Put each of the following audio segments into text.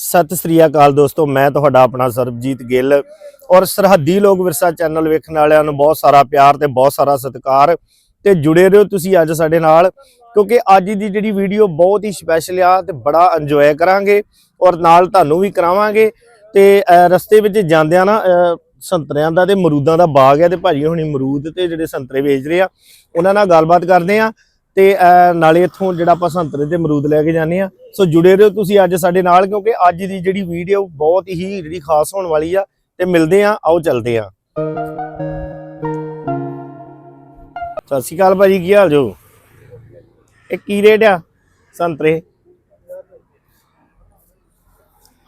ਸਤਿ ਸ੍ਰੀ ਅਕਾਲ ਦੋਸਤੋ ਮੈਂ ਤੁਹਾਡਾ ਆਪਣਾ ਸਰਬਜੀਤ ਗਿੱਲ ਔਰ ਸਰਹੱਦੀ ਲੋਕ ਵਿਰਸਾ ਚੈਨਲ ਵੇਖਣ ਵਾਲਿਆਂ ਨੂੰ ਬਹੁਤ ਸਾਰਾ ਪਿਆਰ ਤੇ ਬਹੁਤ ਸਾਰਾ ਸਤਿਕਾਰ ਤੇ ਜੁੜੇ ਰਹੋ ਤੁਸੀਂ ਅੱਜ ਸਾਡੇ ਨਾਲ ਕਿਉਂਕਿ ਅੱਜ ਦੀ ਜਿਹੜੀ ਵੀਡੀਓ ਬਹੁਤ ਹੀ ਸਪੈਸ਼ਲ ਆ ਤੇ ਬੜਾ ਇੰਜੋਏ ਕਰਾਂਗੇ ਔਰ ਨਾਲ ਤੁਹਾਨੂੰ ਵੀ ਕਰਾਵਾਂਗੇ ਤੇ ਰਸਤੇ ਵਿੱਚ ਜਾਂਦਿਆਂ ਨਾ ਅਹ, ਸੰਤਰਿਆਂ ਦਾ ਤੇ ਮਰੂਦਾਂ ਦਾ ਬਾਗ ਹੈ ਤੇ ਭਾਜੀ ਹੁਣੀ ਮਰੂਦ ਤੇ ਜਿਹੜੇ ਸੰਤਰੇ ਵੇਚ ਰਹੇ ਆ ਉਹਨਾਂ ਨਾਲ ਗੱਲਬਾਤ ਕਰਦੇ ਆ ਤੇ ਨਾਲੇ ਇੱਥੋਂ ਜਿਹੜਾ ਆਪਾਂ ਸੰਤਰੇ ਤੇ ਮਰੂਦ ਲੈ ਕੇ ਜਾਂਦੇ ਆ ਸੋ ਜੁੜੇ ਰਹੋ ਤੁਸੀਂ ਅੱਜ ਸਾਡੇ ਨਾਲ, ਕਿਉਂਕਿ ਅੱਜ ਦੀ ਜਿਹੜੀ ਵੀਡੀਓ ਬਹੁਤ ਹੀ ਜਿਹੜੀ ਖਾਸ ਹੋਣ ਵਾਲੀ ਆ, ਤੇ ਮਿਲਦੇ ਆ ਆਓ ਚੱਲਦੇ ਆ ਸਤਿ ਸ਼੍ਰੀ ਅਕਾਲ ਭਾਜੀ, ਕੀ ਹਾਲ ਜੋ? ਇਹ ਕੀ ਰੇਟ ਆ? ਸੰਤਰੇ?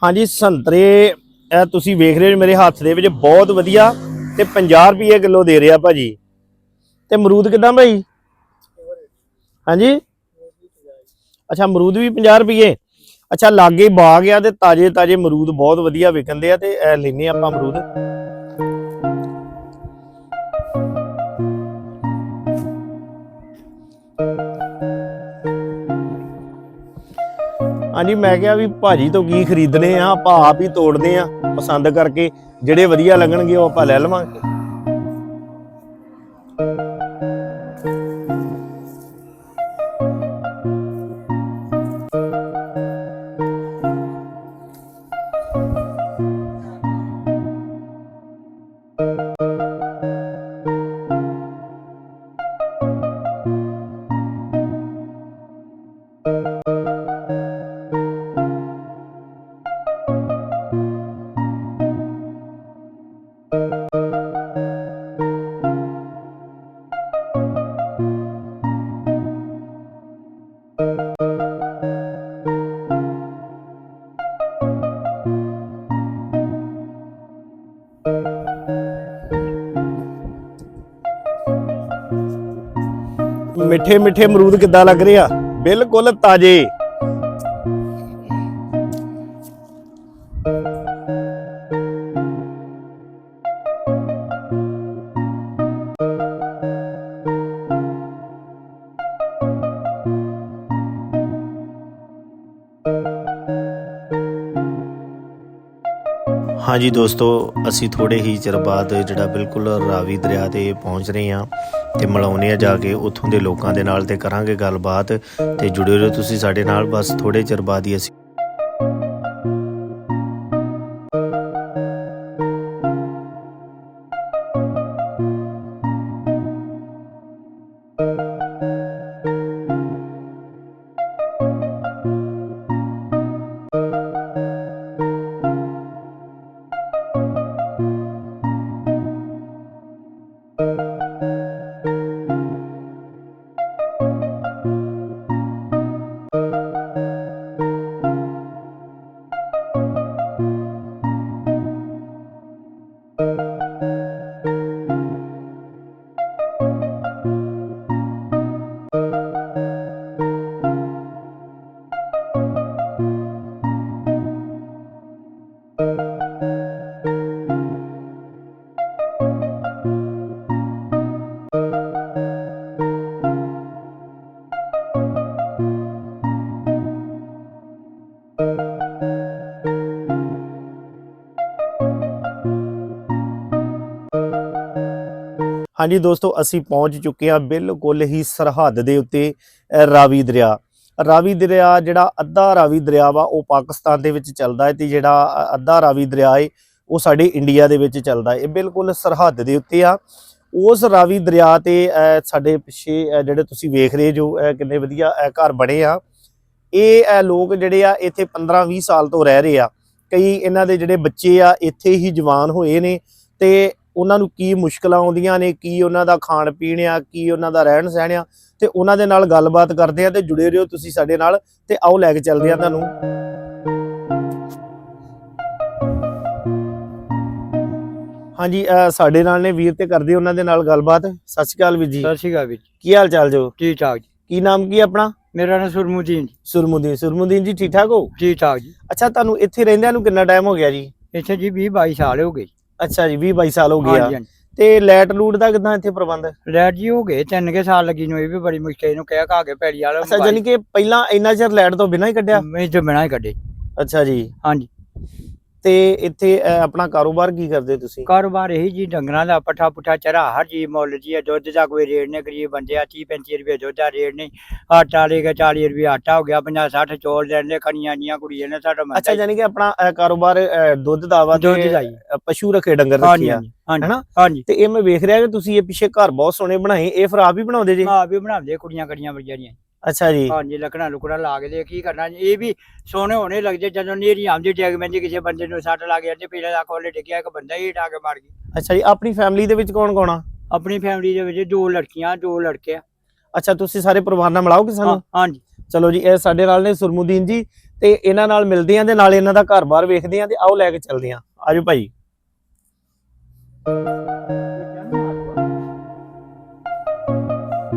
ਹਾਂਜੀ, ਸੰਤਰੇ, ਇਹ ਤੁਸੀਂ ਵੇਖ ਰਹੇ ਹੋ ਮੇਰੇ ਹੱਥ ਦੇ ਵਿੱਚ ਬਹੁਤ ਵਧੀਆ ਤੇ 50 ਰੁਪਏ ਕਿਲੋ ਦੇ ਰਿਹਾ ਭਾਜੀ। ਤੇ ਅਮਰੂਦ ਕਿਦਾਂ ਭਾਈ? ਹਾਂਜੀ? ਅੱਛਾ, ਅਮਰੂਦ ਵੀ 50 ਰੁਪਏ ਅੱਛਾ, ਲਾਗੇ ਬਾਗ ਆ ਤੇ ਤਾਜੇ ਤਾਜੇ ਅਮਰੂਦ ਬਹੁਤ ਵਧੀਆ ਵਿਕਣਦੇ ਆ ਤੇ ਇਹ ਲੈਨੇ ਆਪਾਂ ਅਮਰੂਦ। ਹਾਂਜੀ, ਮੈਂ ਕਿਹਾ ਵੀ ਭਾਜੀ ਤੋਂ ਕੀ ਖਰੀਦਨੇ ਆ? ਆਪਾਂ ਆਪ ਹੀ ਤੋੜਦੇ ਆ ਪਸੰਦ ਕਰਕੇ। ਜਿਹੜੇ ਵਧੀਆ ਲੱਗਣਗੇ ਉਹ ਆਪਾਂ ਲੈ ਲਵਾਂਗੇ। ਮਿੱਠੇ ਮਿੱਠੇ ਅਮਰੂਦ ਕਿੱਦਾਂ ਲੱਗ ਰਹੇ ਆ? ਬਿਲਕੁਲ ਤਾਜ਼ੇ। ਹਾਂਜੀ ਦੋਸਤੋ, ਅਸੀਂ ਥੋੜੇ ਹੀ ਚਿਰ ਬਾਅਦ ਜਿਹੜਾ ਬਿਲਕੁਲ ਰਾਵੀ ਦਰਿਆ ਤੇ ਪਹੁੰਚ ਰਹੇ ਹਾਂ। ਤੇ ਮਿਲਾਉਣੇ ਆ ਜਾ ਕੇ ਉੱਥੋਂ ਦੇ ਲੋਕਾਂ ਦੇ ਨਾਲ ਤੇ ਕਰਾਂਗੇ ਗੱਲਬਾਤ ਤੇ ਜੁੜੇ ਰਹੋ ਤੁਸੀਂ ਸਾਡੇ ਨਾਲ। ਬਸ ਥੋੜੇ ਚਿਰ ਬਾਅਦ ਹੀ ਅਸੀਂ ਹਾਂਜੀ ਦੋਸਤੋ, ਅਸੀਂ ਪਹੁੰਚ ਚੁੱਕੇ ਹਾਂ ਬਿਲਕੁਲ ਹੀ ਸਰਹੱਦ ਦੇ ਉੱਤੇ ਰਾਵੀ ਦਰਿਆ। ਰਾਵੀ ਦਰਿਆ ਜਿਹੜਾ ਅੱਧਾ ਰਾਵੀ ਦਰਿਆ ਵਾ, ਉਹ ਪਾਕਿਸਤਾਨ ਦੇ ਵਿੱਚ ਚੱਲਦਾ ਹੈ ਤੇ ਜਿਹੜਾ ਅੱਧਾ ਰਾਵੀ ਦਰਿਆ ਹੈ ਉਹ ਸਾਡੇ ਇੰਡੀਆ ਦੇ ਵਿੱਚ ਚੱਲਦਾ ਹੈ। ਇਹ ਬਿਲਕੁਲ ਸਰਹੱਦ ਦੇ ਉੱਤੇ ਆ। ਉਸ ਰਾਵੀ ਦਰਿਆ ਤੇ ਸਾਡੇ ਪਿੱਛੇ ਜਿਹੜੇ ਤੁਸੀਂ ਵੇਖ ਰਹੇ ਜੋ ਕਿੰਨੇ ਵਧੀਆ ਘਰ ਬਣੇ ਆ। ਇਹ ਲੋਕ ਜਿਹੜੇ ਆ, ਇੱਥੇ 15-20 ਸਾਲ ਤੋਂ ਰਹਿ ਰਹੇ ਆ। ਕਈ ਇਹਨਾਂ ਦੇ ਜਿਹੜੇ ਬੱਚੇ ਆ, ਇੱਥੇ ਹੀ ਜਵਾਨ ਹੋਏ ਨੇ ਤੇ ਉਹਨਾਂ ਨੂੰ ਕੀ ਮੁਸ਼ਕਲਾਂ ਆਉਂਦੀਆਂ ਨੇ ਕੀ ਉਹਨਾਂ ਦਾ ਖਾਣ ਪੀਣ ਆ ਕੀ ਉਹਨਾਂ ਦਾ ਰਹਿਣ ਸਹਿਣ ਆ ਤੇ ਉਹਨਾਂ ਦੇ ਨਾਲ ਗੱਲਬਾਤ ਕਰਦੇ ਆ ਤੇ ਜੁੜੇ ਰਹੋ ਤੁਸੀਂ ਸਾਡੇ ਨਾਲ ਤੇ ਆਓ ਲੈ ਕੇ ਚੱਲਦੇ ਆ ਤੁਹਾਨੂੰ। ਹਾਂਜੀ ਸਾਡੇ ਨਾਲ ਨੇ ਵੀਰ ਤੇ ਕਰਦੇ ਉਹਨਾਂ ਦੇ ਨਾਲ ਗੱਲਬਾਤ। ਸਤਿ ਸ਼੍ਰੀ ਅਕਾਲ ਵੀਰ ਜੀ। ਸਤਿ ਸ਼੍ਰੀ ਅਕਾਲ ਵੀਰ ਜੀ। ਕੀ ਹਾਲ ਚਾਲ ਜੋ? ਠੀਕ ਠਾਕ ਜੀ। ਕੀ ਨਾਮ ਕੀ ਆਪਣਾ? ਮੇਰਾ ਨਾਮ ਸੁਰਮੁਦੀਨ ਜੀ। ਸੁਰਮੁਦੀਨ ਸੁਰਮੁਦੀਨ ਜੀ ਠੀਕ ਠਾਕ ਹੋ? ਠੀਕ ਠਾਕ ਜੀ। ਅੱਛਾ ਤੁਹਾਨੂੰ ਇੱਥੇ ਰਹਿੰਦਿਆਂ ਨੂੰ ਕਿੰਨਾ ਟਾਈਮ ਹੋ ਗਿਆ ਜੀ? ਇੱਥੇ ਜੀ 20 22 ਸਾਲ ਹੋ ਗਏ ਅੱਛਾ ਜੀ 20 22 ਸਾਲ ਹੋ ਗਏ ਆ। ਹਾਂਜੀ ਹਾਂਜੀ। ਤੇ ਲੈਟ ਲੂਟ ਦਾ ਕਿਦਾਂ ਇੱਥੇ ਪ੍ਰਬੰਧ? ਲੈਟ ਜੀ ਹੋ ਗਏ ਤਿੰਨ ਕੇ ਸਾਲ ਲੱਗੀ ਨੂੰ ਇਹ ਵੀ ਬੜੀ ਮੁਸ਼ਕਿਲ ਨੂੰ ਕਹਿ ਖਾ ਕੇ ਪੈੜੀ ਵਾਲਾ ਅੱਛਾ ਜਾਨੀ ਕਿ ਪਹਿਲਾਂ ਇੰਨਾ ਚਿਰ ਲੈਟ ਤੋਂ ਬਿਨਾਂ ਹੀ ਕੱਢਿਆ? ਮੈਂ ਜੋ ਬਿਨਾ ਹੀ ਕੱਢੇ। ਅੱਛਾ ਜੀ। ਹਾਂਜੀ। ਤੇ ਇੱਥੇ ਅਹ, ਆਪਣਾ ਕਾਰੋਬਾਰ ਕੀ ਕਰਦੇ ਤੁਸੀਂ? ਕਾਰੋਬਾਰ ਇਹੀ ਜੀ ਡੰਗਰਾਂ ਦਾ ਪੱਠਾ ਪੁੱਠਾ ਚਰਾ ਹਰ ਚੀਜ਼ ਮੁੱਲ ਜੀ ਹੈ ਦੁੱਧ ਦਾ ਕੋਈ ਰੇਟ ਨਹੀਂ ਗਰੀਬ ਬੰਦੇ ਆ 30 35 ਰੁਪਏ ਦੁੱਧ ਦਾ ਰੇਟ ਨਹੀਂ ਆਟਾ ਲੈ ਕੇ 40 ਰੁਪਏ ਆਟਾ ਹੋ ਗਿਆ 50 60 ਚੌਲ ਲੈਣੇ ਖਣੀਆਂ ਜੀਆਂ ਕੁੜੀਆਂ ਨੇ ਸਾਡਾ ਮੰਦਾ ਅੱਛਾ ਯਾਨੀ ਕਿ ਆਪਣਾ ਅਹ, ਕਾਰੋਬਾਰ ਅਹ, ਦੁੱਧ ਦਾ ਵਾ ਦੁੱਧ ਤੇ, ਦਾ ਹੀ। ਅਹ, ਪਸ਼ੂ ਰੱਖੇ ਡੰਗਰ ਹਾਂਜੀ ਰੱਖੇ ਆ। ਹਾਂਜੀ ਹੈਨਾ? ਹਾਂਜੀ। ਤੇ ਇਹ ਮੈਂ ਵੇਖ ਰਿਹਾ ਕਿ ਤੁਸੀਂ ਇਹ ਪਿੱਛੇ ਘਰ ਬਹੁਤ ਸੋਹਣੇ ਬਣਾਏ ਇਹ ਫਿਰ ਆਪ ਹੀ ਬਣਾਉਂਦੇ ਜੀ? ਆ ਵੀ ਬਣਾਉਂਦੇ ਕੁੜੀਆਂ ਕੜੀਆਂ ਬੜੀਆਂ ਅੱਛਾ ਜੀ। ਹਾਂਜੀ ਲੱਕੜਾਂ ਲੁਕੜਾਂ ਲਾ ਕੇ ਦੇ ਕੀ ਕਰਨਾ ਜੀ। ਇਹ ਵੀ ਸੋਹਣੇ ਹੋਣੇ ਲੱਗਦੇ ਜਦੋਂ ਨੀਰੀ ਆਉਂਦੀ ਡਿੱਗ ਪੈਂਦੀ ਕਿਸੇ ਬੰਦੇ ਨੂੰ ਸੱਟ ਲੱਗ ਜਾਂਦੀ ਪੀਲੇ ਦਾ ਕੋਲੇ ਡਿੱਗਿਆ ਇੱਕ ਬੰਦਾ ਹੀ ਢਾ ਕੇ ਮਾਰ ਗਿਆ। ਅੱਛਾ ਜੀ ਆਪਣੀ ਫੈਮਿਲੀ ਦੇ ਵਿੱਚ ਕੌਣ ਕੌਣ ਆ? ਆਪਣੀ ਫੈਮਿਲੀ ਦੇ ਵਿੱਚ ਦੋ ਲੜਕੀਆਂ ਦੋ ਲੜਕੇ ਆ। ਅੱਛਾ ਤੁਸੀਂ ਸਾਰੇ ਪਰਿਵਾਰ ਨਾਲ ਮਿਲਾਓਗੇ ਸਾਨੂੰ ਹਾਂ, ਹਾਂਜੀ। ਚਲੋ ਜੀ ਇਹ ਸਾਡੇ ਨਾਲ ਨੇ ਸੁਰਮੁਦੀਨ ਜੀ ਤੇ ਇਹਨਾਂ ਨਾਲ ਮਿਲਦੇ ਆਂ ਤੇ ਨਾਲ ਇਹਨਾਂ ਦਾ ਘਰ-ਬਾਰ ਵੇਖਦੇ ਆਂ ਤੇ ਆਓ ਲੈ ਕੇ ਚੱਲਦੇ ਆਂ। ਆਜੋ ਭਾਈ।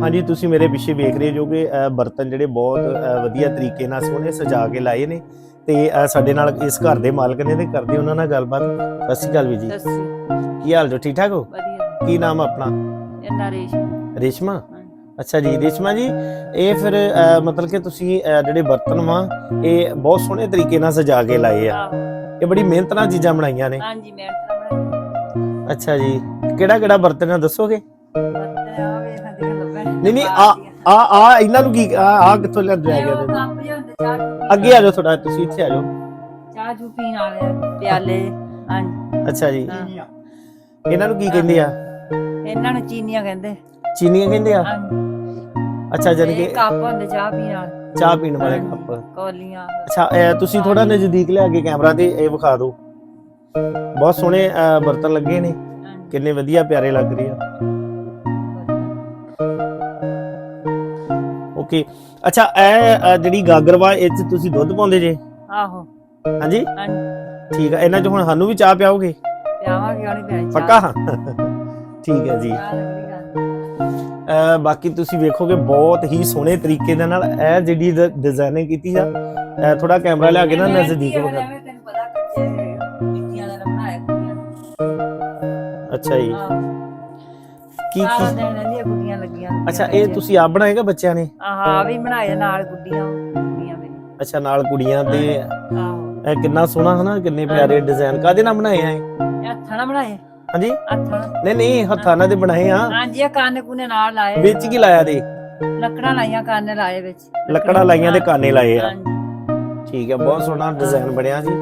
ਹਾਂਜੀ ਤੁਸੀਂ ਮੇਰੇ ਪਿੱਛੇ ਵੇਖ ਰਹੇ ਜੋ ਕਿ ਬਰਤਨ ਜਿਹੜੇ ਬਹੁਤ ਵਧੀਆ ਤਰੀਕੇ ਨਾਲ ਸੋਹਣੇ ਸਜਾ ਕੇ ਲਾਏ ਨੇ ਤੇ ਸਾਡੇ ਨਾਲ ਇਸ ਘਰ ਦੇ ਮਾਲਕ ਨੇ ਤੇ ਕਰਦੇ ਉਹਨਾਂ ਨਾਲ ਗੱਲਬਾਤ। ਸਤਿ ਸ਼੍ਰੀ ਅਕਾਲ ਵੀ ਜੀ। ਕੀ ਹਾਲ ਜੋ ਠੀਕ ਠਾਕ ਹੋ? ਵਧੀਆ। ਕੀ ਨਾਮ ਆਪਣਾ? ਨਰੇਸ਼ ਰੇਸ਼ਮਾ। ਅੱਛਾ ਜੀ ਰੇਸ਼ਮਾ ਜੀ ਇਹ ਫਿਰ ਮਤਲਬ ਕਿ ਤੁਸੀਂ ਜਿਹੜੇ ਬਰਤਨ ਵਾ ਇਹ ਬਹੁਤ ਸੋਹਣੇ ਤਰੀਕੇ ਨਾਲ ਸਜਾ ਕੇ ਲਾਏ ਆ। ਇਹ ਬੜੀ ਮਿਹਨਤ ਨਾਲ ਚੀਜ਼ਾਂ ਬਣਾਈਆਂ ਨੇ। ਹਾਂਜੀ ਮੈਂ ਤਾਂ ਬਣਾਈ ਅੱਛਾ ਜੀ ਕਿਹੜਾ ਕਿਹੜਾ ਬਰਤਨ ਦੱਸੋਗੇ? ਵਰਤੇ ਆ ਵੇ ਖਾਦੇ ਲੱਭਣ ਨਹੀਂ ਨਹੀਂ ਆ ਆ ਆ ਇਹਨਾਂ ਨੂੰ ਕੀ ਆ ਆ ਕਿੱਥੋਂ ਲਿਆਂਦੇ ਆ? ਕੱਪ ਚਾਹ ਚੂਹ ਪੀਣ ਅੱਗੇ ਆ ਜਾਓ ਥੋੜਾ ਤੁਸੀਂ ਇੱਥੇ ਆ ਜਾਓ। ਚਾਹ ਚੂ ਪੀਣ ਵਾਲੇ ਪਿਆਲੇ ਹਾਂਜੀ। ਅੱਛਾ ਜੀ। ਇਹਨਾਂ ਨੂੰ ਕੀ ਕਹਿੰਦੇ ਆ? ਇਹਨਾਂ ਨੂੰ ਚੀਨੀਆਂ ਕਹਿੰਦੇ। ਚੀਨੀਆਂ ਕਹਿੰਦੇ ਆ? ਹਾਂਜੀ। ਅੱਛਾ ਜਾਨ ਇਹ ਕਿ ਕੱਪ ਹੁੰਦੇ ਚਾਹ ਪੀਣ ਵਾਲੇ। ਚਾਹ ਪੀਣ ਵਾਲੇ ਕੱਪ। ਕੌਲੀਆਂ। ਅੱਛਾ ਇਹ ਤੁਸੀਂ ਥੋੜਾ ਨਜ਼ਦੀਕ ਲਿਆ ਕੇ ਕੈਮਰਾ ਤੇ ਇਹ ਵਿਖਾ ਦਿਓ। ਬਹੁਤ ਸੋਹਣੇ ਅਹ, ਬਰਤਨ ਲੱਗੇ ਨੇ। ਹਾਂਜੀ। ਕਿੰਨੇ ਵਧੀਆ ਪਿਆਰੇ ਲੱਗ ਰਹੇ ਆ। ਓਕੇ। ਅੱਛਾ ਇਹ ਜਿਹੜੀ ਗਾਗਰ ਵਾ ਇਹ ਚ ਤੁਸੀਂ ਦੁੱਧ ਪਾਉਂਦੇ ਜੇ? ਆਹੋ। ਹਾਂਜੀ? ਹਾਂਜੀ। ਠੀਕ ਆ ਇਹਨਾਂ ਚ ਹੁਣ ਸਾਨੂੰ ਵੀ ਚਾਹ ਪਿਆਓਗੇ? ਪਿਆਵਾਂਗੇ ਉਹਨੇ ਚਾਹ। ਪੱਕਾ? ਠੀਕ ਹੈ ਜੀ। ਅਹ ਬਾਕੀ ਤੁਸੀਂ ਵੇਖੋਗੇ ਬਹੁਤ ਹੀ ਸੋਹਣੇ ਤਰੀਕੇ ਦੇ ਨਾਲ ਇਹ ਜਿਹੜੀ ਡਿਜ਼ਾਈਨਿੰਗ ਕੀਤੀ ਆ ਥੋੜਾ ਕੈਮਰਾ ਲਿਆ ਕੇ ਨਾ ਨਜ਼ਦੀਕ ਐਵੇਂ ਤੈਨੂੰ ਪਤਾ ਕੱਚੇ ਮਿੱਟੀਆਂ ਦਾ ਬਣਾਇਆ ਅੱਛਾ ਜੀ। ਕੀ ਸਾਰਾ ਕੀ? ਦਿਨ ਰਹਿੰਦੀਆਂ ਗੁੱਡੀਆਂ ਲੱਗੀਆਂ ਅੱਛਾ ਇਹ ਤੁਸੀਂ ਆਪ ਬਣਾਏਗਾ ਬੱਚਿਆਂ ਨੇ? ਆਹ ਵੀ ਬਣਾਏ ਨਾਲ ਗੁੱਡੀਆਂ ਗੁੱਡੀਆਂ ਮੇਰੀ। ਅੱਛਾ ਨਾਲ ਕੁੜੀਆਂ ਤੇ ਆਹੋ। ਇਹ ਕਿੰਨਾ ਸੋਹਣਾ ਹਨਾ ਕਿੰਨੇ ਪਿਆਰੇ ਡਿਜ਼ਾਈਨ ਕਾਦੇ ਨਾਲ ਬਣਾਏ ਆ ਇਹ? ਇਹ ਹੱਥਾਂ ਨਾਲ ਬਣਾਏ। ਹਾਂਜੀ? ਹੱਥਾਂ ਨਾਲ। ਨਹੀਂ ਨਹੀਂ ਹੱਥਾਂ ਨਾਲ ਤੇ ਬਣਾਏ ਆ। ਹਾਂਜੀ ਇਹ ਕੰਨ ਕੁਨੇ ਨਾਲ ਲਾਏ। ਵਿੱਚ ਕੀ ਲਾਇਆ ਦੇ ਲੱਕੜਾਂ ਲਾਈਆਂ ਕੰਨ ਲਾਏ ਵਿੱਚ। ਲੱਕੜਾਂ ਲਾਈਆਂ ਤੇ ਕਾਨੇ ਲਾਏ ਆ। ਹਾਂਜੀ। ਠੀਕ ਹੈ ਬਹੁਤ ਸੋਹਣਾ ਡਿਜ਼ਾਈਨ ਬਣਿਆ ਜੀ।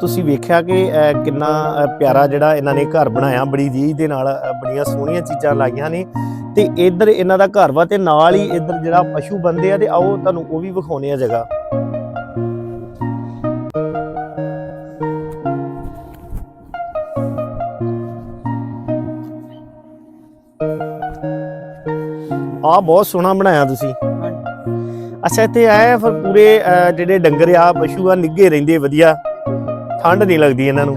ਤੁਸੀਂ ਵੇਖਿਆ ਕਿ ਕਿੰਨਾ ਪਿਆਰਾ ਜਿਹੜਾ ਇਹਨਾਂ ਨੇ ਘਰ ਬਣਾਇਆ ਬੜੀ ਰੀਝ ਦੇ ਨਾਲ ਬੜੀਆਂ ਸੋਹਣੀਆਂ ਚੀਜ਼ਾਂ ਲਾਈਆਂ ਨੇ। ਤੇ ਇੱਧਰ ਇਹਨਾਂ ਦਾ ਘਰ ਵਾ ਤੇ ਨਾਲ ਹੀ ਇੱਧਰ ਜਿਹੜਾ ਪਸ਼ੂ ਬੰਦੇ ਆ ਤੇ ਆਓ ਤੁਹਾਨੂੰ ਉਹ ਵੀ ਵਿਖਾਉਣੇ ਆ ਜਗ੍ਹਾ। ਆ ਬਹੁਤ ਸੋਹਣਾ ਬਣਾਇਆ ਤੁਸੀਂ। ਅੱਛਾ ਇੱਥੇ ਆਏ ਫਿਰ ਪੂਰੇ ਜਿਹੜੇ ਡੰਗਰ ਆ ਪਸ਼ੂ ਆ ਨਿੱਗੇ ਰਹਿੰਦੇ ਵਧੀਆ। ਠੰਡ ਨਹੀਂ ਲੱਗਦੀ ਇਹਨਾਂ ਨੂੰ।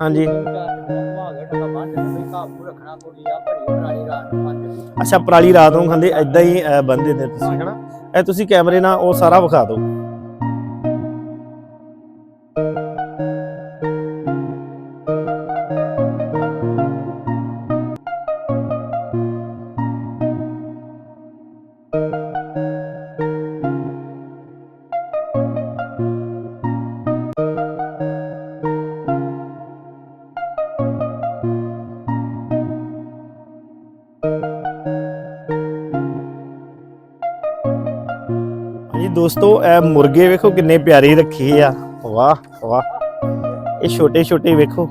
ਹਾਂਜੀ। ਅੱਛਾ ਪਰਾਲੀ ਰਾਤ ਨੂੰ ਖਾਂਦੇ ਐਦਾਂ ਹੀ ਬੰਨ੍ਹਦੇ ਨੇ ਤੁਸੀਂ। ਹਨਾ ਇਹ ਤੁਸੀਂ ਕੈਮਰੇ ਨਾਲ ਉਹ ਸਾਰਾ ਵਿਖਾ ਦਿਓ। ਦੋਸਤੋ ਇਹ ਮੁਰਗੇ ਵੇਖੋ ਕਿੰਨੇ ਪਿਆਰੇ ਰੱਖੇ ਆ। ਵਾਹ ਵਾਹ। ਇਹ ਛੋਟੇ ਛੋਟੇ ਵੇਖੋ।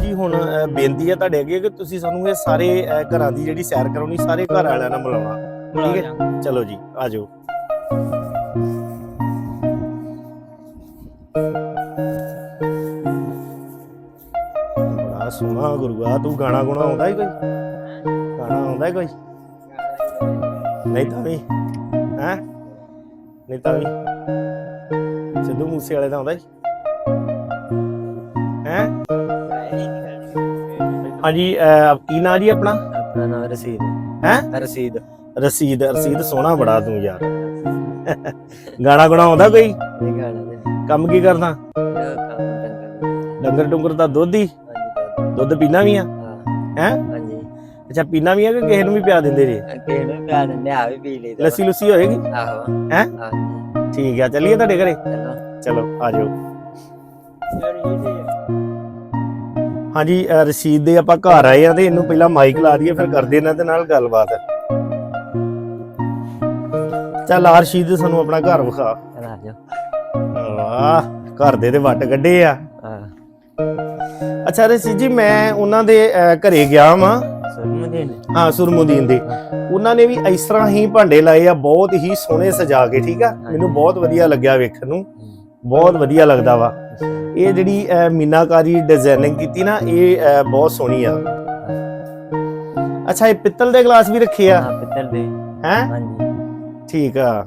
ਜੀ ਹੁਣ ਬੇਨਤੀ ਹੈ ਤੁਹਾਡੇ ਅੱਗੇ ਕਿ ਤੁਸੀਂ ਸਾਨੂੰ ਇਹ ਸਾਰੇ ਘਰਾਂ ਦੀ ਜਿਹੜੀ ਸੈਰ ਕਰਾਉਣੀ ਸਾਰੇ ਘਰ ਵਾਲਿਆਂ ਨਾਲ ਮਿਲਾਉਣਾ। ਠੀਕ ਹੈ? ਚਲੋ ਜੀ ਆ ਸੋਹਣਾ ਗੁਰੂਆ ਤੂੰ ਗਾਣਾ ਗੁਣਾ ਆਉਂਦਾ ਹੀ ਕੋਈ? ਗਾਣਾ ਆਉਂਦਾ ਹੀ ਕੋਈ? ਨਹੀਂ ਤਾਂ ਵੀ ਹੈ? ਨਹੀਂ ਤਾਂ ਵੀ। ਸਿੱਧੂ ਮੂਸੇ ਵਾਲੇ ਦਾ ਆਉਂਦਾ ਜੀ ਹੈ? ਹਾਂਜੀ ਅਹ, ਕੀ ਨਾਂ ਜੀ ਆਪਣਾ? ਆਪਣਾ ਨਾਮ ਰਸੀਦ। ਹੈ? ਰਸੀਦ। ਰਸੀਦ ਰਸੀਦ ਸੋਹਣਾ ਬੜਾ ਤੂੰ ਯਾਰ। ਗਾਣਾ ਗੁਣਾ ਆਉਂਦਾ ਕੋਈ? ਇਹ ਗਾਣਾ ਦੇ ਕੰਮ ਕੀ ਕਰਦਾ? ਕੰਮ ਡੰਗਰ ਡੰਗਰ ਡੁੰਗਰ ਦਾ ਦੁੱਧ ਹੀ? ਦੁੱਧ ਪੀਣਾ ਵੀ ਆ? ਹਾਂ। ਹਾਂਜੀ। ਅੱਛਾ ਪੀਣਾ ਵੀ ਆ ਕਿ ਕਿਸੇ ਨੂੰ ਵੀ ਪਿਆ ਦਿੰਦੇ ਜੇ? ਅੱਗੇ ਨੂੰ ਪਿਆ ਦਿੰਦੇ ਆ ਵੀ ਪੀ ਲਈਦਾ ਲੱਸੀ ਲੁੱਸੀ ਹੋਏਗੀ? ਆਹੋ। ਹੈਂ? ਹਾਂਜੀ। ਠੀਕ ਆ ਚੱਲੀਏ ਤੁਹਾਡੇ ਘਰੇ? ਚਲੋ। ਆ ਜਾਓ। ਹਾਂਜੀ ਰਸ਼ੀਦ ਦੇ ਆਪਾਂ ਘਰ ਆਏ ਆ ਤੇ ਇਹਨੂੰ ਪਹਿਲਾਂ ਮਾਈਕ ਲਾ ਦਈਏ ਫਿਰ ਕਰਦੇ ਇਹਨਾਂ ਦੇ ਨਾਲ ਗੱਲਬਾਤ। ਚੱਲ ਆ ਰਸ਼ੀਦ ਸਾਨੂੰ ਆਪਣਾ ਘਰ ਵਿਖਾ। ਆ ਜਾਓ। ਵਾਹ ਘਰ ਦੇ ਤੇ ਵੱਟ ਕੱਢੇ ਆ। ਹਾਂ। ਅੱਛਾ ਰਸ਼ੀਦ ਜੀ ਮੈਂ ਉਹਨਾਂ ਦੇ ਅਹ, ਘਰੇ ਗਿਆ ਵਾਂ। ਸੁਣ ਦੇ ਨੇ ਹਾਂ ਸੁਰਮੁਦੀਨ ਦੇ। ਉਹਨਾਂ ਨੇ ਵੀ ਇਸ ਤਰ੍ਹਾਂ ਹੀ ਭਾਂਡੇ ਲਾਏ ਆ ਬਹੁਤ ਹੀ ਸੋਹਣੇ ਸਜਾ ਕੇ ਠੀਕ ਆ? ਮੈਨੂੰ ਬਹੁਤ ਵਧੀਆ ਲੱਗਿਆ ਵੇਖਣ ਨੂੰ। ਬਹੁਤ ਵਧੀਆ ਲੱਗਦਾ ਵਾ। ਇਹ ਜਿਹੜੀ ਅਹ, ਮੀਨਾਕਾਰੀ ਡਿਜ਼ਾਈਨਿੰਗ ਕੀਤੀ ਨਾ ਇਹ ਅਹ, ਬਹੁਤ ਸੋਹਣੀ ਆ। ਅੱਛਾ ਇਹ ਪਿੱਤਲ ਦੇ ਗਲਾਸ ਵੀ ਰੱਖੇ ਆ? ਹਾਂ ਪਿੱਤਲ ਦੇ। ਹੈ? ਹਾਂਜੀ। ਠੀਕ ਆ।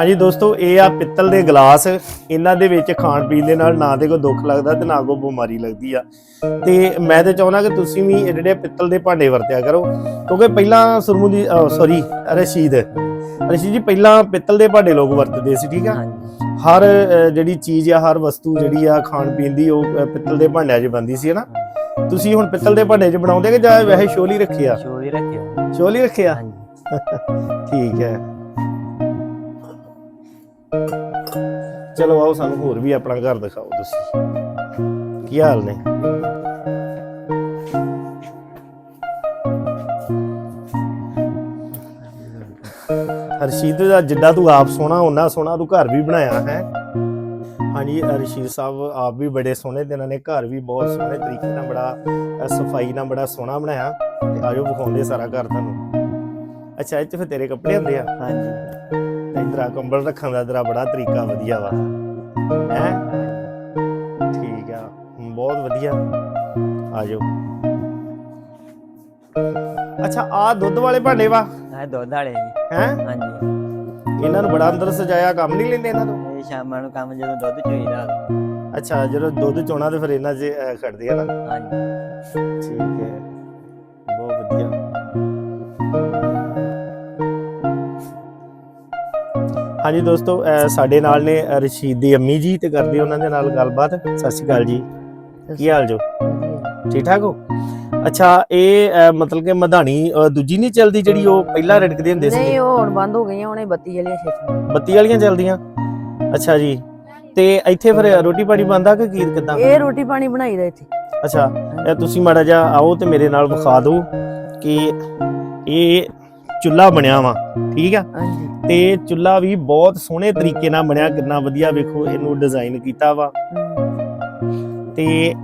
ਹਾਂਜੀ ਦੋਸਤੋ ਇਹ ਆ ਪਿੱਤਲ ਦੇ ਗਲਾਸ। ਇਹਨਾਂ ਦੇ ਵਿੱਚ ਖਾਣ ਪੀਣ ਦੇ ਨਾਲ ਨਾ ਤੇ ਕੋਈ ਦੁੱਖ ਲੱਗਦਾ ਤੇ ਨਾ ਕੋਈ ਬਿਮਾਰੀ ਲੱਗਦੀ ਆ। ਤੇ ਮੈਂ ਤੇ ਚਾਹੁੰਦਾ ਕਿ ਤੁਸੀਂ ਵੀ ਇਹ ਜਿਹੜੇ ਪਿੱਤਲ ਦੇ ਭਾਂਡੇ ਵਰਤਿਆ ਕਰੋ। ਕਿਉਂਕਿ ਪਹਿਲਾਂ ਸੁਰਮੂ ਦੀ ਸੌਰੀ ਰਸ਼ੀਦ। ਰਸ਼ੀਦ ਜੀ ਪਹਿਲਾਂ ਪਿੱਤਲ ਦੇ ਭਾਂਡੇ ਲੋਕ ਵਰਤਦੇ ਸੀ ਠੀਕ ਆ? ਹਰ ਜਿਹੜੀ ਚੀਜ਼ ਆ ਹਰ ਵਸਤੂ ਜਿਹੜੀ ਆ ਖਾਣ ਪੀਣ ਦੀ ਉਹ ਪਿੱਤਲ ਦੇ ਭਾਂਡਿਆਂ 'ਚ ਬੰਦੀ ਸੀ ਹਨਾ? ਤੁਸੀਂ ਹੁਣ ਪਿੱਤਲ ਦੇ ਭਾਂਡੇ 'ਚ ਬਣਾਉਂਦੇ ਕਿ ਜਾਂ ਵੈਸੇ ਸ਼ੋਲੀ ਰੱਖਿਆ ਸ਼ੋਲੀ ਰੱਖੀ ਆ? ਹਾਂਜੀ। ਠੀਕ ਹੈ। ਚਲੋ ਆਓ ਸਾਨੂੰ ਹੋਰ ਵੀ ਆਪਣਾ ਘਰ ਦਿਖਾਓ ਤੁਸੀਂ। ਕੀ ਹਾਲ ਨੇ? ਹਰਸ਼ੀਦ ਦਾ ਜਿੱਦਾਂ ਤੂੰ ਆਪ ਸੋਹਣਾ ਉਹਨਾਂ ਸੋਹਣਾ ਤੂੰ ਘਰ ਵੀ ਬਣਾਇਆ ਹੈ। ਹਾਂਜੀ ਹਰਸ਼ੀਦ ਸਾਹਿਬ ਆਪ ਵੀ ਬੜੇ ਸੋਹਣੇ ਤੇ ਇਹਨਾਂ ਨੇ ਘਰ ਵੀ ਬਹੁਤ ਸੋਹਣੇ ਤਰੀਕੇ ਨਾਲ ਬੜਾ ਸਫ਼ਾਈ ਨਾਲ ਬੜਾ ਸੋਹਣਾ ਬਣਾਇਆ ਤੇ ਆਜੋ ਵਿਖਾਉਂਦੇ ਸਾਰਾ ਘਰ ਤੁਹਾਨੂੰ। ਅੱਛਾ, ਇਹ ਚ ਫਿਰ ਤੇਰੇ ਕੱਪੜੇ ਹੁੰਦੇ ਆ? ਹਾਂਜੀ। ਇਧਰ ਆ ਕੰਬਲ ਰੱਖਣ ਦਾ ਤੇਰਾ ਬੜਾ ਤਰੀਕਾ ਵਧੀਆ ਵਾ। ਹੈ? ਠੀਕ ਆ। ਬਹੁਤ ਵਧੀਆ। ਆ ਜਾਓ। ਅੱਛਾ ਆ ਦੁੱਧ ਵਾਲੇ ਭਾਂਡੇ ਵਾ। ਆ ਦੁੱਧ ਵਾਲੇ ਜੀ। ਹੈ? ਹਾਂਜੀ। ਇਹਨਾਂ ਨੂੰ ਬੜਾ ਅੰਦਰ ਸਜਾਇਆ ਕੰਮ ਨਹੀਂ ਲੈਂਦੇ ਇਹਨਾਂ ਤੋਂ? ਇਹ ਸ਼ਾਮਾਂ ਨੂੰ ਕੰਮ ਜਦੋਂ ਦੁੱਧ ਚੋਈਦਾ ਉਦੋਂ। ਅੱਛਾ ਜਦੋਂ ਦੁੱਧ ਚੋਣਾ ਤੇ ਫਿਰ ਇਹਨਾਂ 'ਚ ਅਹ, ਖੜਦੇ ਆ ਨਾ। ਹਾਂਜੀ। ਠੀਕ ਹੈ। ਹਾਂਜੀ ਦੋਸਤੋ ਸਾਡੇ ਨਾਲ ਨੇ ਰਸ਼ੀਦ ਦੀ ਅੰਮੀ ਜੀ ਤੇ ਕਰਦੇ ਉਹਨਾਂ ਦੇ ਨਾਲ ਗੱਲਬਾਤ। ਸਤਿ ਸ਼੍ਰੀ ਅਕਾਲ ਜੀ। ਕੀ ਹਾਲ ਜੋ? ਠੀਕ ਠਾਕ ਹੋ? ਅੱਛਾ ਇਹ ਮਤਲਬ ਕਿ ਮਧਾਣੀ ਦੂਜੀ ਨਹੀਂ ਚੱਲਦੀ ਜਿਹੜੀ ਉਹ ਪਹਿਲਾਂ ਰੜਕਦੇ ਹੁੰਦੇ ਸੀ ਨਹੀਂ ਉਹ ਹੁਣ ਬੰਦ ਹੋ ਗਈਆਂ ਉਹਨੇ ਬੱਤੀ ਵਾਲੀਆਂ ਛੇਛਾਂ ਬੱਤੀ ਵਾਲੀਆਂ ਚੱਲਦੀਆਂ? ਅੱਛਾ ਜੀ। ਤੇ ਇੱਥੇ ਫਿਰ ਰੋਟੀ ਪਾਣੀ ਬੰਦਾ ਕਿ ਕੀ ਕਿਦਾਂ? ਇਹ ਰੋਟੀ ਪਾਣੀ ਬਣਾਈਦਾ ਇੱਥੇ। ਅੱਛਾ ਤੁਸੀਂ ਮਾੜਾ ਜਿਹਾ ਆਓ ਤੇ ਮੇਰੇ ਨਾਲ ਵਿਖਾ ਦਿਓ ਕਿ ਇਹ ਚੁੱਲਾ ਬਣਿਆ ਵਾ ਠੀਕ ਆ? ਹਾਂਜੀ। ਤੇ ਚੁੱਲਾ ਵੀ ਬਹੁਤ ਸੋਹਣੇ ਤਰੀਕੇ ਨਾਲ ਬਣਿਆ ਕਿੰਨਾ ਵਧੀਆ ਵੇਖੋ ਇਹਨੂੰ ਡਿਜ਼ਾਈਨ ਕੀਤਾ ਵਾ। ਤੇ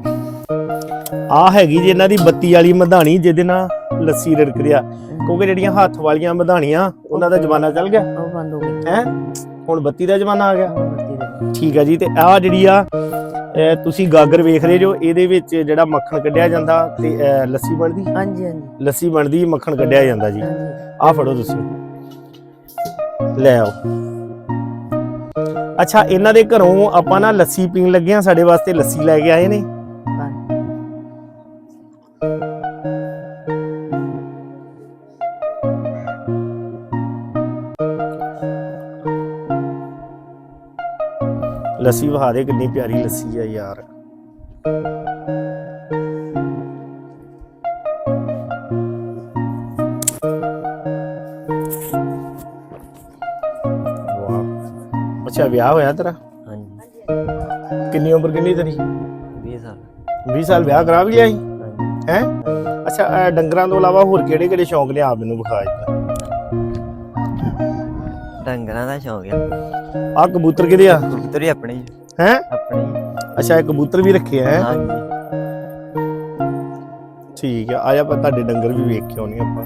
ਆ ਹੈਗੀ ਜੀ ਇਹਨਾਂ ਦੀ ਬੱਤੀ ਵਾਲੀ ਮਧਾਣੀ ਜਿਹਦੇ ਨਾਲ ਲੱਸੀ ਰੜਕਦੀ ਆ। ਕਿਉਂਕਿ ਜਿਹੜੀਆਂ ਹੱਥ ਵਾਲੀਆਂ ਮਧਾਣੀਆਂ ਉਹਨਾਂ ਦਾ ਜ਼ਮਾਨਾ ਚੱਲ ਗਿਆ। ਉਹ ਬੰਦ ਹੋ ਹੁਣ ਬੱਤੀ ਦਾ ਜ਼ਮਾਨਾ ਆ ਗਿਆ। ਠੀਕ ਆ ਜੀ ਤੇ ਆ ਜਿਹੜੀ ਆ ਤੁਸੀਂ ਗਾਗਰ ਵੇਖ ਰਹੇ ਜੋ ਇਹਦੇ ਵਿੱਚ ਜਿਹੜਾ ਮੱਖਣ ਕੱਢਿਆ ਜਾਂਦਾ ਤੇ ਲੱਸੀ ਬਣਦੀ? ਹਾਂਜੀ ਹਾਂਜੀ। ਲੱਸੀ ਬਣਦੀ ਮੱਖਣ ਕੱਢਿਆ ਜਾਂਦਾ ਜੀ। ਹਾਂਜੀ ਆ ਫੜੋ ਤੁਸੀਂ। ਲੈ ਆਓ। ਅੱਛਾ ਇਹਨਾਂ ਦੇ ਘਰੋਂ ਆਪਾਂ ਨਾ ਲੱਸੀ ਪੀਣ ਲੱਗੇ ਆ ਸਾਡੇ ਵਾਸਤੇ ਲੱਸੀ ਲੈ ਕੇ ਆਏ ਨੇ। ਲੱਸੀ ਵਹਾ ਦੇ ਕਿੰਨੀ ਪਿਆਰੀ ਲੱਸੀ ਆ ਯਾਰ। ਵਾਹ। ਅੱਛਾ ਵਿਆਹ ਹੋਇਆ ਤੇਰਾ? ਹਾਂਜੀ। ਕਿੰਨੀ ਉਮਰ ਕਿੰਨੀ ਤੇਰੀ? 20 ਸਾਲ। 20 ਸਾਲ ਵਿਆਹ ਕਰਾ ਵੀ ਲਿਆ ਸੀ? ਹੈ? ਅੱਛਾ ਇਹ ਡੰਗਰਾਂ ਤੋਂ ਇਲਾਵਾ ਹੋਰ ਕਿਹੜੇ ਕਿਹੜੇ ਸ਼ੌਂਕ ਨੇ ਆਪ ਮੈਨੂੰ ਵਿਖਾ ਇੱਧਰ ਡੰਗਰਾਂ ਦਾ ਸ਼ੌਂਕ ਆ। ਆ ਕਬੂਤਰ ਕਿਹਦੇ ਆ? ਕਬੂਤਰ ਹੀ ਆਪਣੇ ਹੀ ਹੈ? ਆਪਣੇ ਹੀ। ਅੱਛਾ ਇਹ ਕਬੂਤਰ ਵੀ ਰੱਖੇ ਆ ਹੈਂ? ਹਾਂਜੀ। ਠੀਕ ਆ ਆਇਆ ਆਪਾਂ ਤੁਹਾਡੇ ਡੰਗਰ ਵੀ ਵੇਖ ਕੇ ਆਉਣੇ ਆਪਾਂ।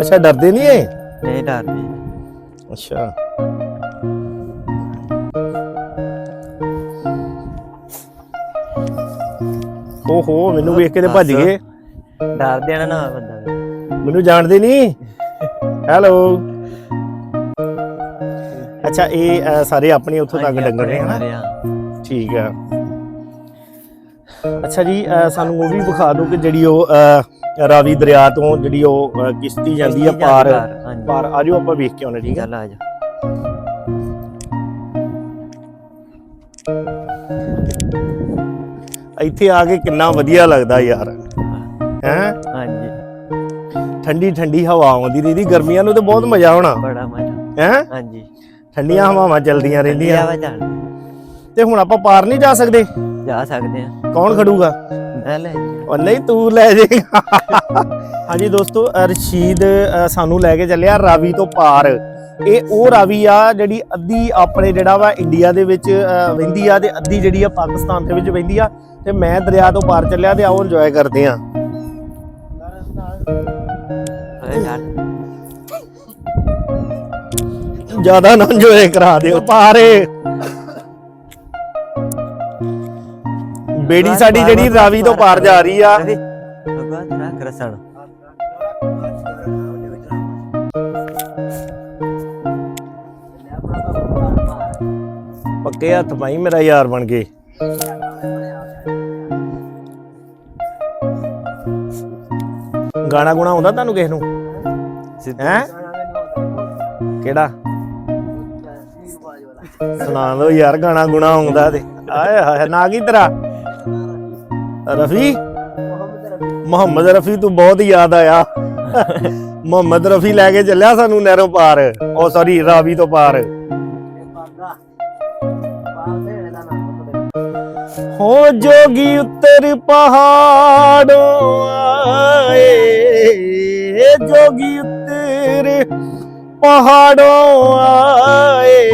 ਅੱਛਾ ਡਰਦੇ ਨਹੀਂ ਏ ਨਹੀਂ ਡਰਦੇ ਅੱਛਾ। ਓਹੋ ਮੈਨੂੰ ਵੇਖ ਕੇ ਤੇ ਭੱਜ। ਗਏ। ਡਰ ਦੇਣਾ ਨਾ ਬੰਦਾ। ਮੈਨੂੰ ਜਾਣਦੇ ਨਹੀਂ। ਹੈਲੋ। ਅੱਛਾ ਇਹ ਅ, ਸਾਰੇ ਆਪਣੇ ਉੱਥੋਂ ਤੱਕ ਡੰਗਰ ਨੇ ਹਨਾ। ਠੀਕ ਆ ਅੱਛਾ ਜੀ ਅ, ਸਾਨੂੰ ਉਹ ਵੀ ਵਿਖਾ ਦਿਓ ਕਿ ਜਿਹੜੀ ਉਹ ਅ, ਰਾਵੀ ਦਰਿਆ ਤੋਂ ਜਿਹੜੀ ਉਹ ਅ, ਕਿਸ਼ਤੀ ਜਾਂਦੀ ਆ ਪਾਰ। ਪਾਰ, ਹਾਂਜੀ। ਆ ਜਾਓ ਆਪਾਂ ਵੇਖ ਕੇ ਆਉਣੇ ਠੀਕ ਆ ਚੱਲ ਆ ਜਾ। ਇੱਥੇ ਆ ਕੇ ਕਿੰਨਾ ਵਧੀਆ ਲੱਗਦਾ ਯਾਰ। ਹੈ? ਹਾਂਜੀ। ਠੰਡੀ ਠੰਡੀ ਹਵਾ ਆਉਂਦੀ ਰਹਿੰਦੀ ਗਰਮੀਆਂ ਨੂੰ ਤੇ ਬਹੁਤ ਮਜ਼ਾ ਆਉਣਾ। ਬੜਾ ਮਜ਼ਾ। ਹੈ? ਹਾਂਜੀ। ਠੰਡੀਆਂ ਹਵਾਵਾਂ ਚੱਲਦੀਆਂ ਰਹਿੰਦੀਆਂ। ਚੱਲ ਤੇ ਹੁਣ ਆਪਾਂ ਪਾਰ ਨਹੀਂ ਜਾ ਸਕਦੇ? ਜਾ ਸਕਦੇ ਆ ਕੌਣ ਖੜੂਗਾ? ਮੈਂ ਲੈ ਉਹ ਨਹੀਂ ਤੂੰ ਲੈ ਜਾਏਗਾ। ਹਾਂਜੀ ਦੋਸਤੋ ਰਸ਼ੀਦ ਸਾਨੂੰ ਲੈ ਕੇ ਚੱਲਿਆ ਰਾਵੀ ਤੋਂ ਪਾਰ। ਇਹ ਉਹ ਰਾਵੀ ਆ ਜਿਹੜੀ ਅੱਧੀ ਆਪਣੇ ਜਿਹੜਾ ਵਾ ਇੰਡੀਆ ਦੇ ਵਿੱਚ ਵਹਿੰਦੀ ਆ ਤੇ ਅੱਧੀ ਜਿਹੜੀ ਆ ਪਾਕਿਸਤਾਨ ਦੇ ਵਿੱਚ ਵਹਿੰਦੀ ਆ। ਤੇ ਮੈਂ ਦਰਿਆ ਤੋਂ ਪਾਰ ਚੱਲਿਆ ਤੇ ਆਓ ਇੰਜੋਏ ਕਰਦੇ ਆ ਜ਼ਿਆਦਾ ਨਾ ਇੰਜੋਏ ਕਰਾ ਦਿਓ ਪਾਰੇ। ਬੇੜੀ ਸਾਡੀ ਜਿਹੜੀ ਰਾਵੀ ਤੋਂ ਪਾਰ ਜਾ ਰਹੀ ਆ। ਭਗਵਾਨ ਕਰਸਣ ਪੱਕੇ ਹੱਥ ਪਾਈ ਮੇਰਾ ਯਾਰ ਬਣ ਕੇ ਗਾਣਾ ਗੁਣਾ ਆਉਂਦਾ ਤੁਹਾਨੂੰ ਕਿਸ ਨੂੰ? ਹੈ? ਕਿਹੜਾ? ਸੁਣਾ ਦੋ ਯਾਰ, ਗਾਣਾ ਗੁਣਾ ਆਉਂਦਾ ਤੇ। ਆਏ ਹਾਏ, ਨਾ ਕੀ ਤੇਰਾ? ਰਫੀ? ਮੁਹੰਮਦ ਰਫੀ, ਤੂੰ ਬਹੁਤ ਯਾਦ ਆਇਆ। ਮੁਹੰਮਦ ਰਫੀ ਲੈ ਕੇ ਚੱਲਿਆ ਸਾਨੂੰ ਨਹਿਰੋਂ ਪਾਰ। ਉਹ ਸੌਰੀ ਰਾਵੀ ਤੋਂ ਪਾਰ। ਹੋ ਜੋਗੀ ਉੱਤਰ ਪਹਾੜੋਂ ਆਏ। ਜੋਗੀ ਉੱਤਰ ਪਹਾੜੋਂ ਆਏ।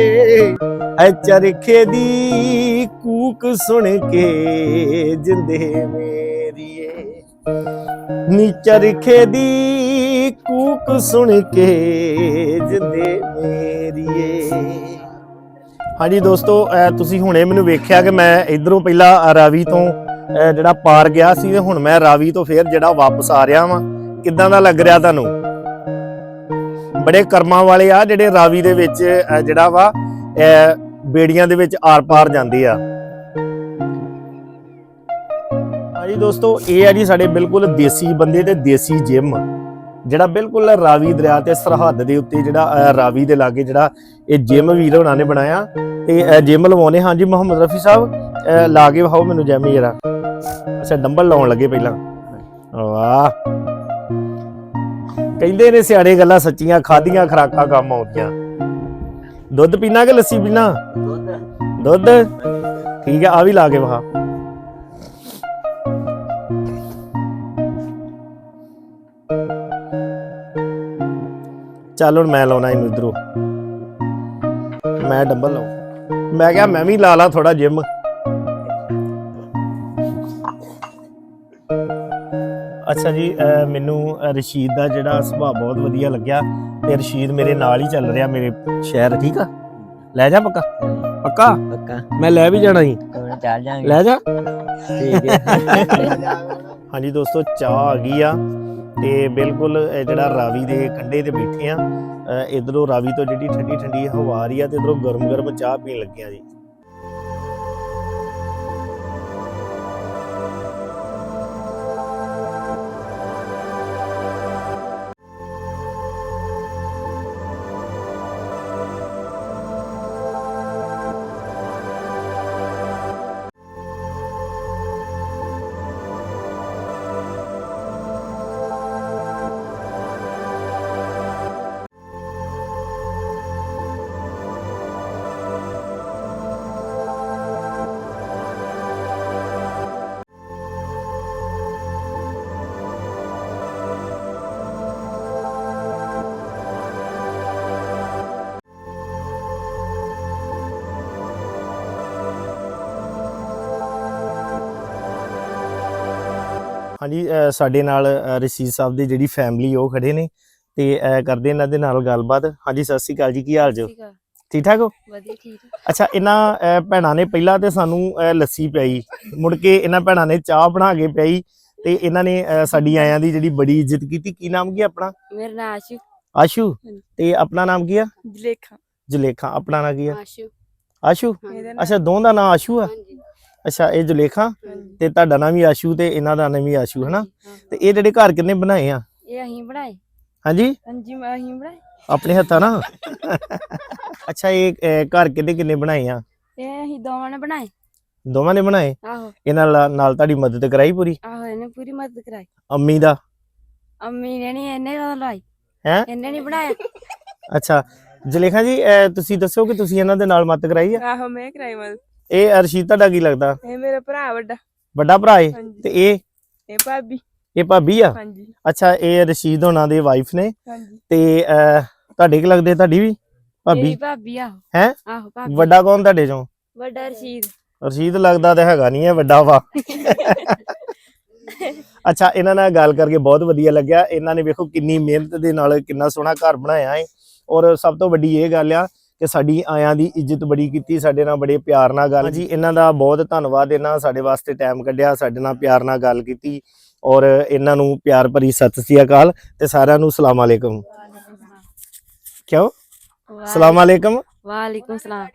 ਐ ਚਰਖੇ ਦੀ ਕੂਕ ਸੁਣ ਕੇ ਜਿੰਦੇ ਮੇਰੀਏ। ਨੀ ਚਰਖੇ ਦੀ ਕੂਕ ਸੁਣ ਕੇ ਜਿੰਦੇ ਮੇਰੀਏ। ਹਾਂਜੀ ਦੋਸਤੋ ਤੁਸੀਂ ਹੁਣੇ ਮੈਨੂੰ ਵੇਖਿਆ ਕਿ ਮੈਂ ਇਧਰੋਂ ਪਹਿਲਾਂ ਰਾਵੀ ਤੋਂ ਜਿਹੜਾ ਪਾਰ ਗਿਆ ਸੀ ਤੇ ਹੁਣ ਮੈਂ ਰਾਵੀ ਤੋਂ ਫੇਰ ਜਿਹੜਾ ਵਾਪਸ ਆ ਰਿਹਾ ਵਾਂ। ਕਿੱਦਾਂ ਦਾ ਲੱਗ ਰਿਹਾ ਤੁਹਾਨੂੰ? ਬੜੇ ਕਰਮਾਂ ਵਾਲੇ ਆ ਜਿਹੜੇ ਰਾਵੀ ਦੇ ਵਿੱਚ ਜਿਹੜਾ ਵਾ ਬੇੜੀਆਂ ਦੇ ਵਿੱਚ ਆਰ-ਪਾਰ ਜਾਂਦੇ ਆ। ਹਾਂਜੀ ਦੋਸਤੋ, ਇਹ ਆ ਜੀ ਸਾਡੇ ਬਿਲਕੁਲ ਦੇਸੀ ਬੰਦੇ ਤੇ ਦੇਸੀ ਜਿਮ, ਜਿਹੜਾ ਬਿਲਕੁਲ ਰਾਵੀ ਦਰਿਆ ਤੇ ਸਰਹੱਦ ਦੇ ਉੱਤੇ ਜਿਹੜਾ ਰਾਵੀ ਦੇ ਲਾਗੇ ਜਿਹੜਾ ਇਹ ਜਿਮ ਵੀਰ ਹੋਣਾ ਨੇ ਬਣਾਇਆ। ਤੇ ਜਿਮ ਲਵਾਉਣੇ ਹਾਂਜੀ ਮੁਹੰਮਦ ਰਫੀ ਸਾਹਿਬ। ਅਹ ਲਾ ਕੇ ਵਿਖਾਓ ਮੈਨੂੰ ਜਿਮ ਜਰਾ। ਅੱਛਾ, ਡੰਬਲ ਲਾਉਣ ਲੱਗੇ ਪਹਿਲਾਂ। ਵਾਹ। ਕਹਿੰਦੇ ਨੇ ਸਿਆਣੇ ਗੱਲਾਂ ਸੱਚੀਆਂ ਖਾਦੀਆਂ ਖਰਾਕਾਂ ਕੰਮ ਆਉਂਦੀਆਂ। ਦੁੱਧ ਪੀਣਾ ਕਿ ਲੱਸੀ ਪੀਣਾ? ਦੁੱਧ। ਠੀਕ ਹੈ ਆ ਵੀ ਲਾ ਕੇ ਵਿਖਾ ਚੱਲ ਹੁਣ ਮੈਂ ਲਾਉਣਾ ਇਹਨੂੰ ਇਧਰੋਂ। ਮੈਂ ਡੰਬਲ ਲਾਉ। ਮੈਂ ਕਿਹਾ ਮੈਂ ਵੀ ਲਾ ਲਾ ਥੋੜਾ ਜਿਮ। ਅੱਛਾ ਜੀ ਮੈਨੂੰ ਰਸ਼ੀਦ ਦਾ ਜਿਹੜਾ ਸੁਭਾਅ ਬਹੁਤ ਵਧੀਆ ਲੱਗਿਆ ਤੇ ਰਸ਼ੀਦ ਮੇਰੇ ਨਾਲ ਹੀ ਚੱਲ ਰਿਹਾ ਮੇਰੇ ਸ਼ਹਿਰ ਠੀਕ ਆ? ਲੈ ਜਾ ਪੱਕਾ? ਪੱਕਾ? ਪੱਕਾ। ਮੈਂ ਲੈ ਵੀ ਜਾਣਾ ਕੋਈ ਚੱਲ ਜਾਾਂਗੇ ਲੈ ਜਾ। ਠੀਕ ਹੈ। ਹਾਂਜੀ ਦੋਸਤੋ ਚਾਹ ਆ ਗਈ ਆ ਤੇ ਬਿਲਕੁਲ ਜਿਹੜਾ ਰਾਵੀ ਦੇ ਕੰਢੇ ਤੇ ਬੈਠੇ ਆ ਇਧਰੋਂ ਰਾਵੀ ਤੋਂ ਜਿਹੜੀ ਠੰਡੀ ਠੰਡੀ ਹਵਾ ਆ ਰਹੀ ਆ ਤੇ ਇਧਰੋਂ ਗਰਮ ਗਰਮ ਚਾਹ ਪੀਣ ਲੱਗੇ ਆ ਜੀ। ਹਾਂਜੀ ਸਾਡੇ ਨਾਲ ਰਸ਼ੀਦ ਸਾਹਿਬ ਦੀ ਜਿਹੜੀ ਫੈਮਿਲੀ ਉਹ ਖੜੇ ਨੇ ਤੇ ਕਰਦੇ ਇਹਨਾਂ ਦੇ ਨਾਲ ਗੱਲਬਾਤ। ਹਾਂਜੀ ਸਤਿ ਸ਼੍ਰੀ ਅਕਾਲ ਜੀ ਕੀ ਹਾਲ ਜੋ ਠੀਕ ਠੀਕ ਠਾਕ ਹੋ? ਵਧੀਆ ਠੀਕ ਅੱਛਾ ਇਹਨਾਂ ਭੈਣਾਂ ਨੇ ਪਹਿਲਾਂ ਤੇ ਸਾਨੂੰ ਲੱਸੀ ਪਿਆਈ। ਮੁੜ ਕੇ ਇਹਨਾਂ ਭੈਣਾਂ ਨੇ ਚਾਹ ਬਣਾ ਕੇ ਪਿਆਈ ਤੇ ਇਹਨਾਂ ਨੇ ਸਾਡੀ ਆਇਆਂ ਦੀ ਜਿਹੜੀ ਬੜੀ ਇੱਜ਼ਤ ਕੀਤੀ। ਕੀ ਨਾਮ ਕੀ ਆਪਣਾ? ਮੇਰਾ ਨਾਮ ਆਸ਼ੂ। ਆਸ਼ੂ। ਤੇ ਆਪਣਾ ਨਾਮ ਕੀ ਆ? ਜਲੇਖਾ। ਜੁਲੇਖਾ ਆਪਣਾ ਨਾਮ ਕੀ ਆ? ਆਸ਼ੂ। ਆਸ਼ੂ? ਅੱਛਾ ਦੋਵਾਂ ਦਾ ਨਾਮ ਆਸ਼ੂ ਆ? ਹਾਂਜੀ। ਅੱਛਾ ਇਹ ਜੁਲੇਖਾ ਤੇ ਤੁਹਾਡਾ ਨਾਮ ਵੀ ਆਸ਼ੂ ਤੇ ਇਹਨਾਂ ਦਾ ਨਾਮ ਵੀ ਆਸ਼ੂ ਹਨਾ। ਤੇ ਇਹ ਜਿਹੜੇ ਘਰ ਕਿੰਨੇ ਬਣਾਏ ਆ? ਇਹ ਅਸੀਂ ਬਣਾਏ। ਹਾਂਜੀ? ਹਾਂਜੀ ਮੈਂ ਅਸੀਂ ਬਣਾਏ। ਆਪਣੇ ਹੱਥਾਂ ਨਾਲ? ਅੱਛਾ ਇਹ ਘਰ ਕਿੰਨੇ ਕਿੰਨੇ ਬਣਾਏ ਆ? ਇਹ ਅਸੀਂ ਦੋਵਾਂ ਨੇ ਬਣਾਏ। ਦੋਵਾਂ ਨੇ ਬਣਾਏ? ਆਹੋ। ਇਹਨਾਂ ਨਾਲ ਨਾਲ ਤੁਹਾਡੀ ਮਦਦ ਕਰਾਈ ਪੂਰੀ? ਆਹੋ ਇਹਨੇ ਪੂਰੀ ਮਦਦ ਕਰਾਈ। ਅੰਮੀ ਦਾ? ਅੰਮੀ ਨੇ ਨਹੀਂ ਇਹਨੇ ਕਦੋਂ ਲਾਈ। ਹੈਂ? ਇਹਨੇ ਨਹੀਂ ਬਣਾਇਆ। ਅੱਛਾ ਜਲੇਖਾ ਜੀ ਤੁਸੀਂ ਦੱਸੋ ਕਿ ਤੁਸੀਂ ਇਹਨਾਂ ਦੇ ਨਾਲ ਮਦਦ ਕਰਾਈ ਆ? ਆਹੋ ਮੈਂ ਕਰਾਈ ਮਦਦ। ਇਹ ਅਰਸ਼ੀਦ ਤੁਹਾਡਾ ਕੀ ਲੱਗਦਾ? ਇਹ ਮੇਰਾ ਭਰਾ ਵੱਡਾ। ਵੱਡਾ ਭਰਾ ਏ? ਹਾਂਜੀ। ਤੇ ਇਹ? ਇਹ ਭਾਬੀ। ਇਹ ਭਾਬੀ ਆ? ਹਾਂਜੀ। ਅੱਛਾ ਇਹ ਰਸ਼ੀਦ ਹੋਣਾ ਦੇ ਵਾਈਫ ਨੇ। ਹਾਂਜੀ। ਤੇ ਅਹ, ਤੁਹਾਡੇ ਕੀ ਲੱਗਦੇ ਤੁਹਾਡੀ ਵੀ? ਭਾਬੀ? ਭਾਬੀ ਆਹੋ ਹੈਂ? ਆਹੋ ਭਾਬੀ। ਵੱਡਾ ਕੌਣ ਤੁਹਾਡੇ ਚੋਂ? ਵੱਡਾ ਰਸ਼ੀਦ ਰਸ਼ੀਦ ਲੱਗਦਾ ਤੇ ਹੈਗਾ ਨਹੀਂ ਹੈ ਵੱਡਾ ਵਾ। ਅੱਛਾ ਇਹਨਾਂ ਨਾਲ ਗੱਲ ਕਰਕੇ ਬਹੁਤ ਵਧੀਆ ਲੱਗਿਆ। ਇਹਨਾਂ ਨੇ ਵੇਖੋ ਕਿੰਨੀ ਮਿਹਨਤ ਦੇ ਨਾਲ ਕਿੰਨਾ ਸੋਹਣਾ ਘਰ ਬਣਾਇਆ ਹੈ ਔਰ ਸਭ ਤੋਂ ਵੱਡੀ ਇਹ ਗੱਲ ਆ ਕਿ ਸਾਡੀ ਆਇਆਂ ਦੀ ਇੱਜ਼ਤ ਬੜੀ ਕੀਤੀ ਸਾਡੇ ਨਾਲ ਬੜੇ ਪਿਆਰ ਨਾਲ ਗੱਲ ਜੀ ਇਹਨਾਂ ਦਾ ਬਹੁਤ ਧੰਨਵਾਦ ਇਹਨਾਂ ਸਾਡੇ ਵਾਸਤੇ ਟਾਈਮ ਕੱਢਿਆ ਸਾਡੇ ਨਾਲ ਪਿਆਰ ਨਾਲ ਗੱਲ ਕੀਤੀ ਔਰ ਇਹਨਾਂ ਨੂੰ ਪਿਆਰ ਭਰੀ ਸਤਿ ਸ੍ਰੀ ਅਕਾਲ ਤੇ ਸਾਰਿਆਂ ਨੂੰ ਸਲਾਮ ਅਲੈਕਮ। ਕਿਉਂ? ਸਲਾਮ ਅਲੈਕਮ। ਵਾਲੇਕੁਮ ਸਲਾਮ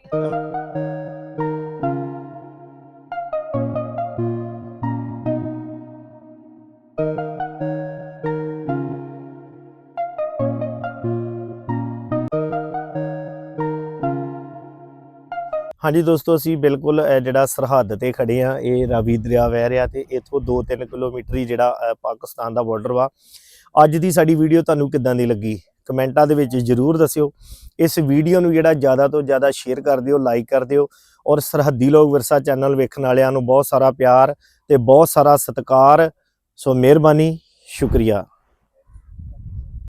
ਹਾਂਜੀ ਦੋਸਤੋ, ਅਸੀਂ ਬਿਲਕੁਲ ਜਿਹੜਾ ਸਰਹੱਦ ਤੇ ਖੜੇ ਆ ਇਹ ਰਾਵੀ ਦਰਿਆ ਵਹਿ ਰਿਹਾ ਤੇ ਇੱਥੋਂ 2-3 ਕਿਲੋਮੀਟਰ ਹੀ ਜਿਹੜਾ ਪਾਕਿਸਤਾਨ ਦਾ ਬਾਰਡਰ ਵਾ। ਅੱਜ ਦੀ ਸਾਡੀ ਵੀਡੀਓ ਤੁਹਾਨੂੰ ਕਿੱਦਾਂ ਦੀ ਲੱਗੀ? ਕਮੈਂਟਾਂ ਦੇ ਵਿੱਚ ਜਰੂਰ ਦੱਸਿਓ। ਇਸ ਵੀਡੀਓ ਨੂੰ ਜਿਹੜਾ ਜ਼ਿਆਦਾ ਤੋਂ ਜ਼ਿਆਦਾ ਸ਼ੇਅਰ ਕਰ ਦਿਓ ਲਾਈਕ ਕਰ ਦਿਓ ਔਰ ਸਰਹੱਦੀ ਲੋਕ ਵਿਰਸਾ ਚੈਨਲ ਵੇਖਣ ਵਾਲਿਆਂ ਨੂੰ ਬਹੁਤ ਸਾਰਾ ਪਿਆਰ ਤੇ ਬਹੁਤ ਸਾਰਾ ਸਤਿਕਾਰ। ਸੋ ਮਿਹਰਬਾਨੀ, ਸ਼ੁਕਰੀਆ।